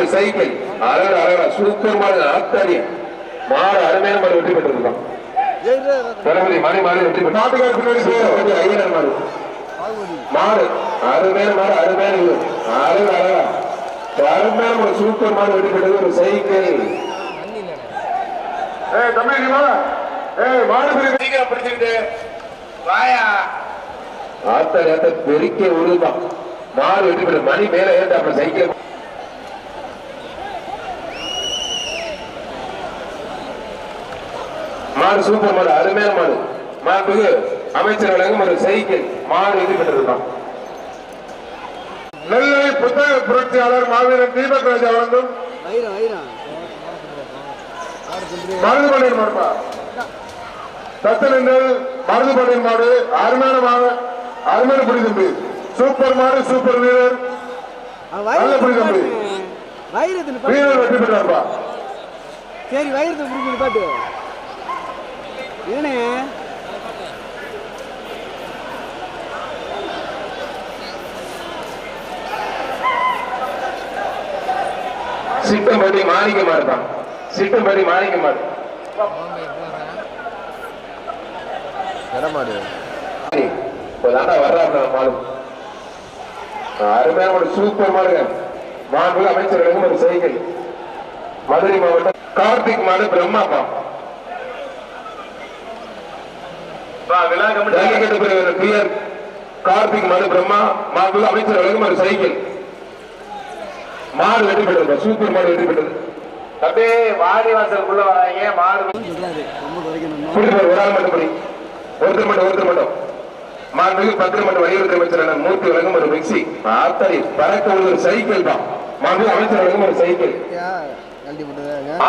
மாடு சைக்கிள். அழகா அழகா சூப்பர் மாடு ஆத்தாரியம் மாடு அருமையான மாடு வெற்றி பெற்றிருக்கான் தளபதி மணி மாடு வெற்றி பெற்று நாட்டுக்கார பின்னாடி. ஐயனர் மாடு மாடு அருமையான மாடு அருமையான இது. அழகா அழகா அருமையான ஒரு சூப்பர் மாடு வெற்றி பெற்றது ஒரு சைக்கிள். ஏய் தம்பி ஏய் மாடு சீக்கிரம் பிடிச்சிக்கிட்டு. வாயா. ஆத்தாரி ஆத்த பெருக்கே உருதான் மாடு வெற்றி பெற்ற மணி மேல ஏற்ற சைக்கிள். மாடு சூப்பர் மாடு அருமையான மாடு. மாட்டுக்கு அமைச்சர் வழங்கும் ஒரு சைக்கிள் மாடு வெற்றி பெற்றிருக்கான் நெல்லை புத்தக புரட்சியாளர் மாவீரன் தீபக் ராஜா வழங்கும். வைரம் வைரம் மருது பாண்டியன் மாடுப்பா தத்தனங்கள் மருது பாண்டியன் மாடு அருமையான மாடு அருமையான பிடி தம்பி. சூப்பர் மாடு சூப்பர் வீரர். நல்ல பிடி தம்பி. வைரத்தில் வீரர் வெற்றி பெற்றார்ப்பா. சரி வைரத்தை பிடிச்சி பாட்டு? ஏனே? சிட்டம்பட்டி மாணிக்க மாடு தான் சிட்டம்பட்டி மாணிக்க மாடு இப்பதாண்டா வர்றாரு மாடு அருமையான ஒரு சூப்பர் மாடுங்க. மாண்பு அமைச்சர் வழங்கும் ஒரு சைக்கிள் மதுரை மாவட்டம் கார்த்திக் மாடு பிரம்மாப்பா. ஜல்லிக்கட்டு பிரிவு பிரியர் கார்த்திக் மாடு பிரம்மா மாண்பு அமைச்சர் வழங்கும் ஒரு சைக்கிள். மாடு வெற்றி பெற்றது சூப்பர் மாடு வெற்றி பெற்றது. அப்படியே வாடி வாசலுக்குள்ள வராங்க மாடு சொல்றாரு ரொம்ப குறைக்கணும். புடி பாரு, ஒரு ஆள் மட்டும் புடி. ஒருத்தர் மட்டும் ஒருத்தர் மட்டும். மாண்புமிகு பத்திரம் மற்றும் வலியுறுத்தி அமைச்சர் மூர்த்தி வழங்கும் ஒரு மிக்சி ஆத்தாரி பறக்க ஒரு சைக்கிள் தான். மாண்புமிகு அமைச்சர் வழங்கும் ஒரு சைக்கிள்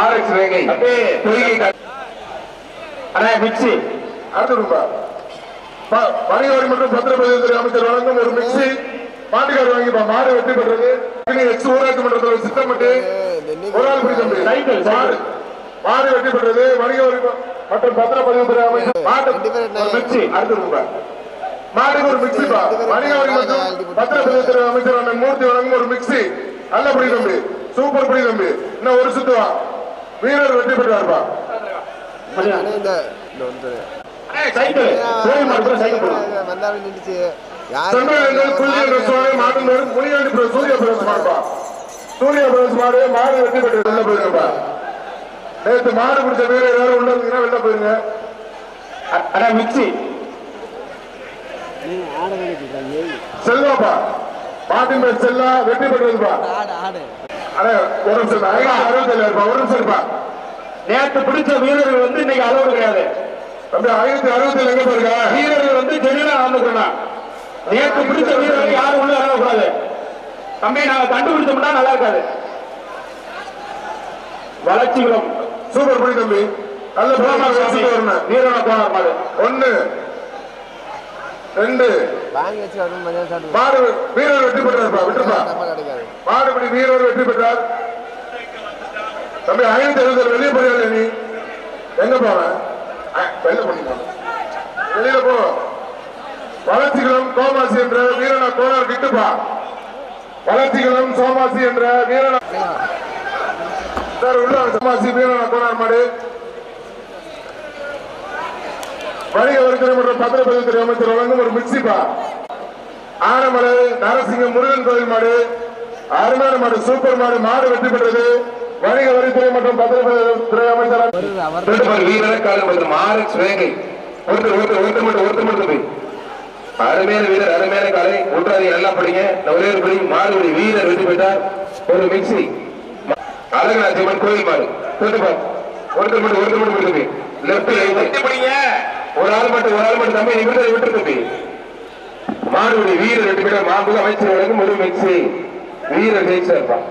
ஆர்எக்ஸ் வேகை அண்ணா மிக்சி அடுத்த ரூபா வணிகவரி மற்றும் பத்திரப்பதிவுத்துறை அமைச்சர் வழங்கும் ஒரு மிக்சி மாட்டுக்கார் வாங்கிப்பா மாடு வெற்றி பெற்றது எக்ஸ் ஊராட்சி மன்றத்தில் ஒரு ஆள் பிடி தம்பி சைக்கிள், மாடு மாடு வெற்றி பெற்றது வணிகவரி மற்றும் பத்திரப்பதிவுத்துறை அமைச்சர் மாட்டு ஒரு மிக்சி அடுத்த ரூபா மாடுக்கு ஒரு மிக்சி பா வணிகவரி மற்றும் பத்திரப்பதிவுத்துறை அமைச்சர் அண்ணன் மூர்த்தி வழங்கும் ஒரு மிக்சி நல்ல பிடி தம்பி சூப்பர் பிடி தம்பி. இன்னும் ஒரு சுத்து வா வீரர் வெற்றி பெற்றார்ப்பா இந்த இந்த வந்து சைக்கிள். கோயில் மாடு சைக்கிள். வந்தாலும் நின்றுச்சு. யாரு செம்பேலங்கள் புள்ளியல் ரசுவாரி மாட்டுநர் முனியாண்டி பிர- சூரிய பிரதேச மாடுப்பா சூரிய பிரதேச மாடு மாடு வெற்றி பெற்று வெளில போயிருங்கப்பா நேற்று மாடு பிடிச்ச வீரர் யாரும் உள்ள இருந்தீங்கன்னா வெளில போயிருங்க அண்ணா மிக்சி செல்வாப்பா மாட்டின் பேர் செல்லா வெற்றி பெற்றதுப்பா அண்ணே ஒரு நிமிஷம் அறுபத்தி ஏழு ஒரு நிமிஷம் இருப்பா. நேற்று பிடிச்ச வீரர்கள் வந்து இன்னைக்கு அளவு கிடையாது. தம்பி ஐநூத்தி அறுபத்தி எங்க போயிருக்கா? வீரர்கள் வந்து ஜெனினா ஆரம்பிக்கணும் நேற்று பிடிச்ச வீரர்கள் யாரும் உள்ள இறங்கக்கூடாது தம்பி நாங்க கண்டுபிடிச்சோம்னா நல்லா இருக்காது. வளர்ச்சிகளும் சூப்பர் பிடி தம்பி. நல்ல வச்சுட்டு வரணும் வீரன கோணம் மாடு ஒண்ணு. ரெண்டு. மாடு வீரர் வெற்றி நம்ம கிடைக்காது. மாடுபிடி வீரர் வெற்றி பெற்றார். தம்பி ஐநூத்தி எழுபது வெளியே போறியா நீ? எங்க போவ? அஹ், வெளில பண்ணிக்கலாம் வெளியில போ வளர்ச்சிகளும் கோமாசி என்ற வீரன கோணர் விட்டுப்பா வளர்ச்சிகளும் சோமாசி என்ற வீரன சார் உள்ள சோமாசி வீரன கோனார் மாடு. வணிக வரித்துறை மற்றும் பத்திரப்பதிவுத்துறை அமைச்சர் வழங்கும் ஒரு மிக்சிப்பா. ஆனமலை நரசிங்க முருகன் கோயில் மாடு. அருமையான மாடு சூப்பர் மாடு மாடு வெற்றி பெற்றது. வணிக வரித்துறை மற்றும் பத்திரப்பதிவுத்துறை அமைச்சர் அவர் ரெண்டு பேர் வீரர் காலம் மற்றும் ஆர்எக்ஸ் வேகை ஒருத்தர் ஒருத்தர் ஒருத்தர் மட்டும் ஒருத்தர் மட்டும் போய். அருமையான வீரர் அருமையான காலை. ஒன்றாதி நல்லா படிங்க. ஒரே ஒரு படி மாடுபடி வீரர் வெற்றி பெற்றார். ஒரு மிக்சி. அழகநாச்சியம்மன் கோயில் மாடு ஒருத்தர் பார். ஒருத்தர் மட்டும் ஒருத்தர் மட்டும் தம்பி. லெப்ட் படிங்க. ஒரு ஆள் மட்டும் ஒரு ஆள் மட்டும் தம்பி. நீ விட்டு விட்டு தம்பி. மாடுபடி வீரர் வெற்றி பெற்ற மாண்பு அமைச்சர் வழங்கும் ஒரு மிக்சி. வீரர் ஜெயிச்சா இருப்பான்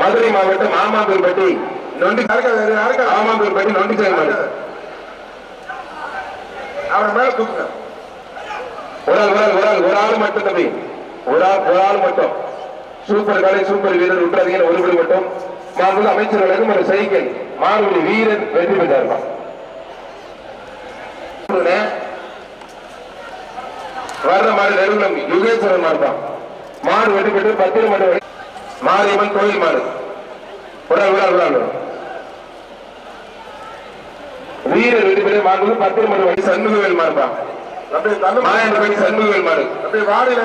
மதுரை மாவட்டம் மாமாந்தூர்பட்டி நொண்டி ஆமாந்தூர்பட்டி நொண்டி சேர்மாடு அவனை மேல தூக்குங்க. ஒரு ஆள் ஒரு ஆள் ஒரு மட்டும் தம்பி. ஒரு ஆள் ஒரு ஆள் மட்டும். சூப்பர் கலை சூப்பர் வீரர் விட்டுறதீங்க ஒரு படி மட்டும். மாண்புள்ள அமைச்சர் வழங்கும் ஒரு சைக்கிள். மாறுபடி வீரர் வெற்றி பெற்றாருப்பா வர்ற மாடு நெருங்குளம் யுகேஸ்வரன் மாடுதான் மாடு வெற்றி பெற்று பத்திரம் மாடு மாரியம்மன் கோயில் மாடு விடால் விடால் விடால் வீரர் வெற்றி பெற்று மாண்பு பத்து மணி வழி சண்முகவேல் மாயன் வழி சண்முகவேல் மாடு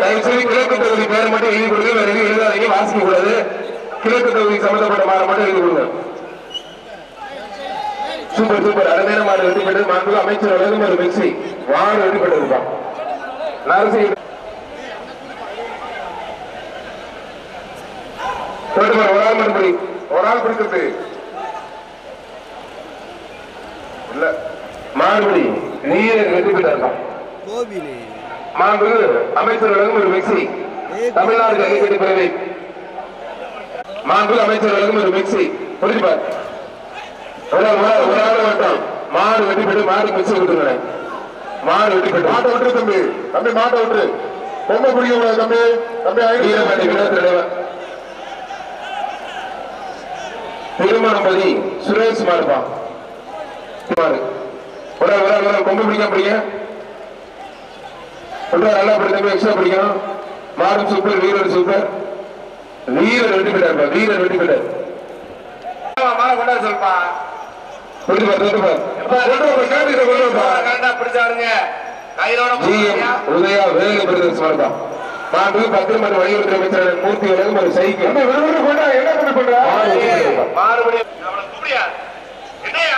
தயவு செய்து கிழக்கு தொகுதி பேர் மட்டும் எழுதி கொடுங்க. வேற எதுவும் எழுதாதீங்க. வாசிக்க கூடாது. கிழக்கு தொகுதி சம்பந்தப்பட்ட மாடு மட்டும் எழுதி கொடுங்க. Super super. அருமையான மாடு வெற்றி பெற்றது. மாண்பு அமைச்சர் ஒரு மிக்சி மாடு வெற்றி பெற்றிருப்பான் நரசி தோட்டமார் ஒரு ஆள் மட்டும் படி ஒரு ஆள் பிடிக்கிறது இல்ல மாடுபடி நீரர் வெற்றி கோவிலே மாண்பு அமைச்சர் வழங்கும் ஒரு மிக்சி தமிழ்நாடு ஜல்லிக்கட்டு பிறவை. மாண்பு அமைச்சர் வழங்கும் ஒரு மிக்சி புரிஞ்சு பார் ஒரு ஆள், ஒரு ஆள், மட்டும். மாடு வெட்டி போட்டு மாடு மிக்சி கொடுத்துருங்க மாடு வெட்டி போட்டு மாட்டை விட்டுரு தம்பி. தம்பி மாட்டை விட்டுரு. பொம்மை பிடிக்க கூடாது தம்பி. தம்பி தலைவர் திருமணம்பதி சுரேஷ் மாடுப்பா மாடு ஒரு ஒரு ஒரு கொம்பு பிடிக்க பிடிங்க. நல்லா பிடித்த எக்ஸ்ட்ரா பிடிக்கணும். மாடு சூப்பர் வீரர் சூப்பர் வீரர் வெட்டி வீரர் வெட்டி மாலை கொண்டாட சொல்லுப்பா. புரிஞ்சு பார் தோட்டு பார் கொண்டு வா, கேட்டுக்கிட்ட கொண்டு வாப்பா. கரெக்டா பிடிச்சாருங்க. உதயா வேலு பிரதர்ஸ் மாடுப்பா மாண்பு பத்து மணி வலியுறுத்தி அமைச்சர் மூர்த்தி ஒரு என்ன பண்ணி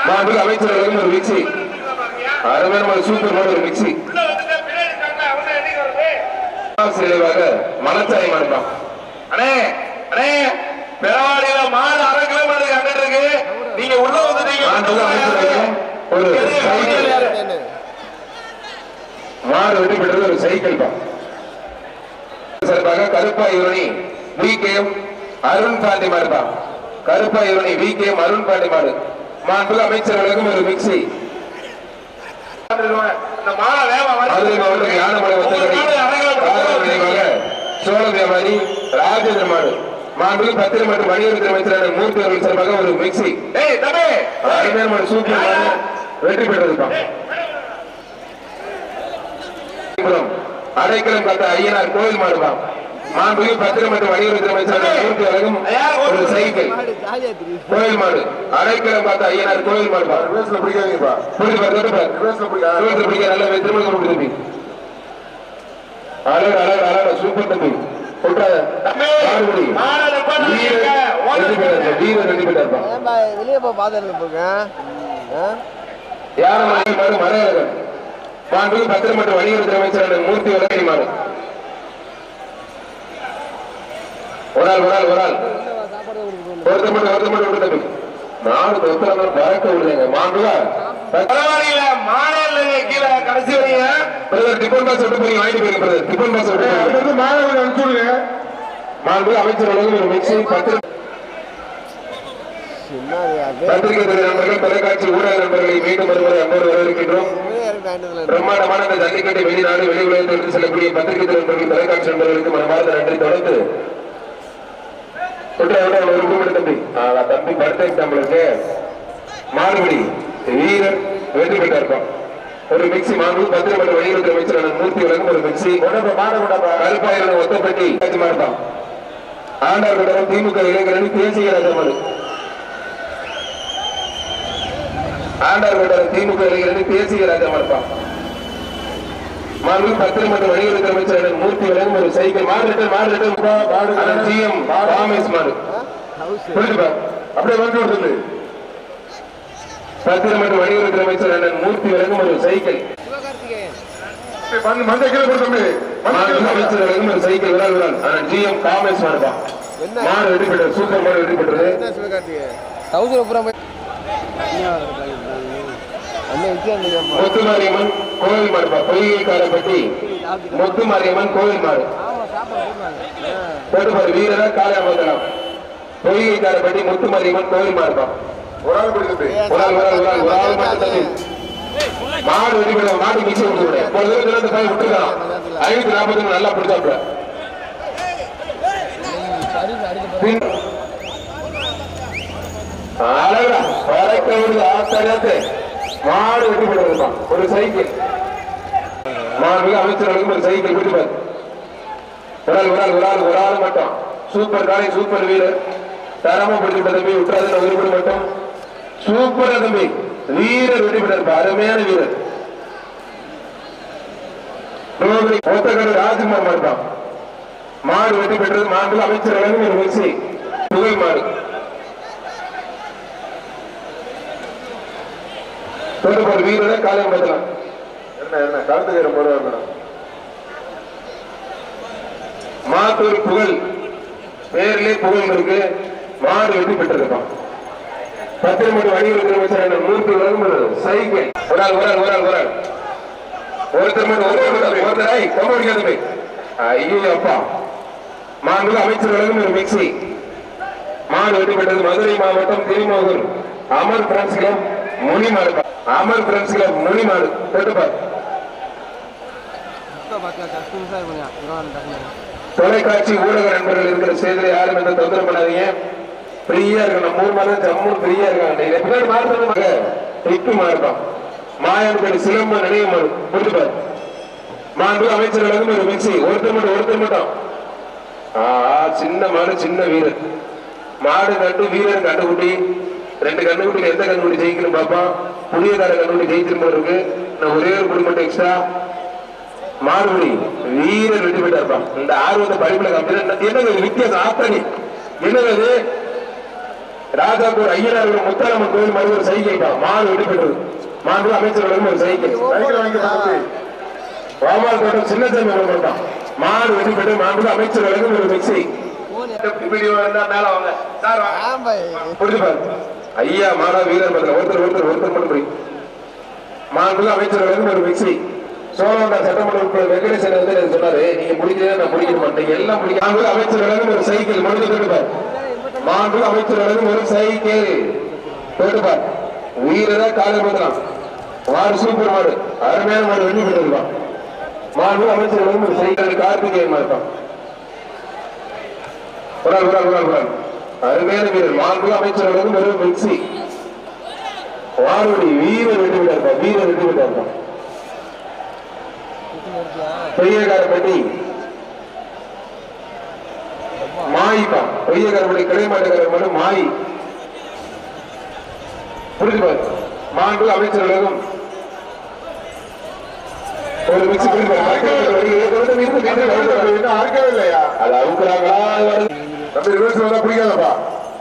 மாண்பு அமைச்சர் வழங்கும் ஒரு மிக்சி அருமையான ஒரு சூப்பர் ஒரு மிக்சி சிலைவாக மலச்சாய் மாடுப்பான் அண்ணே அண்ணே பெறவாடியில மாடு அரை கிலோமீட்டருக்கு அங்கிட்டு இருக்கு. நீங்க உள்ள வந்துட்டீங்க. ஒரு சைக்கிள் மாடு வெட்டி பெற்றது ஒரு சைக்கிள் தான் சார்பாக கருப்பா யுரணி வி கே அருண் பாண்டி மாடுப்பா கருப்பா யுரணி வி கே அருண் பாண்டி மாடு மாண்பு அமைச்சர் வழங்கும் ஒரு மிக்சி மதுரை மாவட்டம் யானமலை சோழ வியாபாரி ராஜேந்திர மாடு. மாண்பு பத்திரம் மற்றும் வணிகத்துறை அமைச்சரான மூர்த்தி அவர்கள் சார்பாக ஒரு மிக்சி சூப்பர் வெற்றி பெற்றிருப்பான் அடைக்கலம் காத்த ஐயனார் கோயில் மாடுபாம் மாண்பு பத்திரம் மற்றும் வணிகத்துறை வழங்கும் ஒரு சைக்கிள். கோயில் மாடு. அடைக்கலம் காத்த ஐயனார் கோயில் மாடுபா ரிவர்ஸ்ல பிடிக்காதீங்கப்பா. புரிஞ்சு பாரு தொட்டு பாரு. ரிவர்ஸ்ல பிடிக்காத இருபத்தி பிடிக்க நல்ல திருமணம் தம்பி. அழகு அழகு அழகு சூப்பர் தம்பி வெளியே போய் பார்த்துட்டு போங்க. ஆ? மாண்பு பத்திரம் மற்றும் வணிகத்துறை அமைச்சரான மூர்த்தி வழக்கறி மாடு ஒரு ஆள் ஒரு ஆள் ஒரு ஆள். ஒருத்தர் மட்டும் ஒருத்தர் மட்டும் தம்பி நாடு தொத்தரங்கள் பறக்க விடுங்க மாண்புவா பரவாயில்ல மாலையில கீழே கடைசி வரைய பிரதர் டிபன் பாஸ் விட்டு போய் வாங்கிட்டு போயிருங்க பிரதர். டிபன் பாஸ் விட்டு போயிருங்க. அங்கிருந்து மாணவர்கள் அனுப்பிச்சு விடுங்க. மாண்பு அமைச்சர் ஒரு மிக்சி பத்திர என்னது அது பத்திரிகை துறை நண்பர்கள் தொலைக்காட்சி ஊடக நண்பர்களை மீண்டும் ஒருமுறை அன்போடு வரவேற்கின்றோம். பிரம்மாண்டமான இந்த ஜல்லிக்கட்டை வெளிநாடு வெளி உலகத்திற்கு செல்லக்கூடிய பத்திரிகை நண்பர்கள் தொலைக்காட்சி நண்பர்களுக்கு மனமார்ந்த நன்றி தொடர்ந்து தம்பி. தம்பி படுத்த நம்மளுக்கு மாறுபடி வீரர் வெற்றி பெற்றிருக்கோம் ஒரு மிக்சி மாண்பு பத்திரம் மற்றும் வெளியுறவு அமைச்சரான மூர்த்தி வழங்கும் ஒரு மிக்சி கருப்பாயிரம் ஒத்தப்பட்டி மாட்டான் கூட்டம் திமுக இளைஞரணி தேசிய ஆண்டார் திமுக இளைஞரணி தேசிய ராஜமனுப்பான் மாண்பு பத்திரம் மற்றும் வெளியுறவு அமைச்சர் மூர்த்தி ஒரு சைக்கிள். மாறு மாடு ஜிஎம் ராமேஷ் மாடு. அப்படியே வந்து பத்திரம் மற்றும் அமைச்சர் மூர்த்தி வழங்கும் ஒரு சைக்கிள். அமைச்சர் வழங்கும் ஒரு சைக்கிள். விரால் ஆனால் ஜிஎம் காமேஷ் மாடுப்பான் என்ன? மாடு வெற்றி பெற்றது சூப்பர் மாடு வெற்றி பெற்றது தௌசண்ட் அண்ணன் முத்துமாரியம்மன் கோவில் காலப்பட்டி முத்துமாரியம்மன் கோவில் மாடு. போட்டுப்பாரு வீரரா காலாமங்கலம் பொய்கை காலப்பட்டி முத்துமாரியம்மன் கோவில் மாடுப்பா ஒரு ஆள் தம்பி ஒரு ஆள் ஒரு ஆள் ஒரு ஆள் மட்டும் மாடு வெடி பண்ண மாடு மிச்சம் விட்டு விடு ஒரு தடவை ரெண்டு பையன் விட்டுருக்கான் ஐநூத்தி நாற்பத்தி நல்லா பிடிச்சாப்ல பின் அழகா பறக்க விடுது ஆத்தாடியாத்து மாடு வெட்டி போடுறான் ஒரு சைக்கிள். மாண்புமிகு அமைச்சர்களுக்கும் ஒரு சைக்கிள் விட்டு பாரு ஒரு ஆள் ஒரு ஆள் மட்டும். சூப்பர் காலை சூப்பர் வீரர் தரமா பிடிச்சிட்ட தம்பி விட்டுறாதுன்னு ஒருபடி மட்டும். சூப்பரா தம்பி. வீரர் வெற்றி பெற்றார். அருமையான வீரர். ஒத்தக்கடை ராஜ்குமார் மாட்டான் மாடு வெற்றி பெற்றது. மாடு அமைச்சர் ஒரு புகழ் மாடு. தொடர்பு ஒரு வீரரை காலையம் பத்தலாம் என்ன என்ன? கருத்து கேட்க போறாங்க மாத்தூர் புகழ். பேர்லயே புகழ் இருக்கு. மாடு வெற்றி பெற்றிருக்கான் பத்திரமணி வணிக அமைச்சர் மூன்று வரும் சைக்கிள் ஒரு ஆள் ஒரு ஆள் ஒரு ஆள் ஒரு ஆள். ஒருத்தர் மட்டும் ஒருத்தர் மட்டும் ஒருத்தர் ஐ கொம்ப முடியாது போய் ஐயோ அப்பா மாண்பு அமைச்சர் வழங்கும் ஒரு மிக்சி மாடு வெற்றி பெற்றது மதுரை மாவட்டம் திருமோகூர். அமர் பிரான்ஸ் கிளப் முனிமாடு அமர் பிரான்ஸ் கிளப் முனிமாடு போட்டுப்பார் இப்போ தொலைக்காட்சி ஊடக நண்பர்கள் இருக்கிற செய்தியில யாரும் எந்த தொந்தரவு பண்ணாதீங்க. ஃப்ரீயா இருக்கணும். மூணு மாதம் ஜம்முன்னு ஜம்மு ஃப்ரீயா இருக்காங்க. பின்னாடி மாறுறது டிக்கு மாறுதான் மாயன்படி சிலம்ப நினைவு மாறு புரிஞ்சுப்பாரு மாண்பு அமைச்சர்களுக்கும் ஒரு மிக்சி. ஒருத்தர் மட்டும் ஒருத்தர் மட்டும். ஆ சின்ன மாடு சின்ன வீரர். மாடு கண்டு வீரர் கண்டுகுட்டி ரெண்டு கண்டுகுட்டியில் எந்த கண்டுகுட்டி ஜெயிக்கணும் பாப்பா? புதியகார கண்டுகுட்டி ஜெயிச்சிரும் போல இருக்கு. நான் ஒரே ஒரு குடி மட்டும் எக்ஸ்ட்ரா மாறுபடி வீரர் வெற்றி பெற்றார்ப்பா. இந்த ஆர்வத்தை படிப்புல காமிச்சு என்னங்க வித்தியாசம்? ஆத்தனி என்னங்க இது? ராஜாப்பூர் ஐயனார் முத்தாரம்மன் கோயில் மாதிரி ஒரு சைக்கிள்ப்பா மாடு வெற்றி பெற்றது. மாண்பு அமைச்சர்களும் ஒரு சைக்கிள் சைக்கிள் கோபால் தோட்டம் சின்னசாமி மாவட்டம் மாடு வெற்றி பெற்று மாண்பு அமைச்சர்களும் ஒரு மிக்சி இப்படி வந்தா மேல வாங்க. சார் புரிஞ்சு பாரு ஐயா மாணவ வீரர் பத்திர ஒருத்தர் ஒருத்தர் ஒருத்தர் மட்டும் போய். மாண்பு அமைச்சர்களும் ஒரு மிக்சி சோழவந்தா சட்டமன்ற உட்பட வெங்கடேசன் வந்து சொன்னாரு நீங்க முடிக்கிறதே நான் முடிக்க மாட்டேன் எல்லாம் முடிக்க மாண்பு அமைச்சர்களும் ஒரு சைக்கிள் முடிஞ்சு கேட்டுப்பார் மாண்பு அமைச்சர்களும் ஒரு சைக்கிள் கேட்டுப்பார் வீரரா காலை பத்திரம் மாடு சூப்பர் மாடு அருமையான மாடு வெற்றி பெற்றிருக்கான் மாண்பு அமைச்சர்களும் ஒரு சைக்கிள் கார்த்திகேயன் இருப்பான் ஒரு ஆள், ஒரு ஆள், ஒரு ஆள், அருமையான வீரர் மாண்பு அமைச்சர்களும் ஒரு மிக்சி வாருடி வீரர் வெற்றி விட்டார்ப்பா வீரர் வெற்றி விட்டார்ப்பா. பெரியகாரப்பட்டி. மாயிப்பா பெரியகாரப்பட்டி கிடைமாட்டக்கார மட்டும் மாய். புரிஞ்சுப்பார் மாண்பு அமைச்சர்களும் ஒரு மிக்சி புரிஞ்சுப்பார் இல்லையா அது அவுக்குறாங்களா? தம்பி ரிவர்ஸ் வந்தா பிடிக்காதப்பா.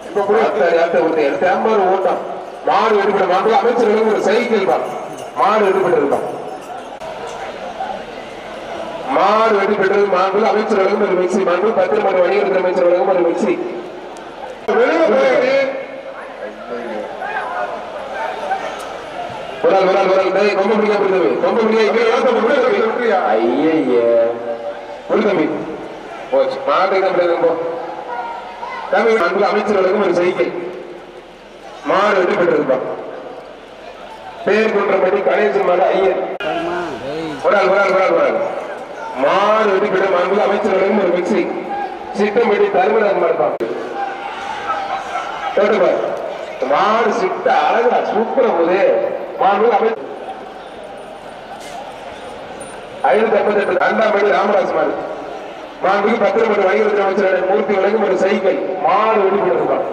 இப்ப புரிய அடுத்த ஒருத்தர் தேம்பர் ஓட்டம். மாடு எடுப்பட மாடு அமைச்சர்களும் ஒரு சைக்கிள் தான். மாடு எடுப்பட்டு இருக்கான் மாடு வெட்டி பெற்றது மாண்பு அமைச்சர்களும் ஒரு மிக்சி. மாண்பு பத்து மணி வணிகத்துறை அமைச்சர்களும் ஒரு மிக்சி. ஆள் ஒரு ஆள் டேய், கொம்ப முடியா புரிதவி கொம்ப முடியா இங்க புரிதவி புரிதவி போச்சு. புரியுது போ. தமிழ் மாண்பு அமைச்சர்களுக்கும் ஒரு செய்கை. மாடு வெற்றி பெற்றிருப்பான் பேர் குன்றப்பட்டி கணேசன் மலை ஐயர். ஒரு ஆள் ஒரு ஆள் ஒரு ஆள் ஒரு ஆள். மாடு வெட்டி பெற்ற மாண்பு அமைச்சர்களுக்கும் ஒரு மிக்சி சிட்டம்படி தருமராஜ் மாடுப்பான் கேட்டுப்பார் மாடு சிட்ட அழகா சூப்பரா போது மாண்பு அமைச்சர். ஐநூத்தி ஐம்பத்தி எட்டு ரெண்டாம் ராமராஜ் மாடு. மாண்புக்கு பத்திரம் மணி வணிகத்துறை அமைச்சர் மூர்த்தி வழங்கும் ஒரு சைக்கிள் மாடு வெடிப்படுத்திருக்கான்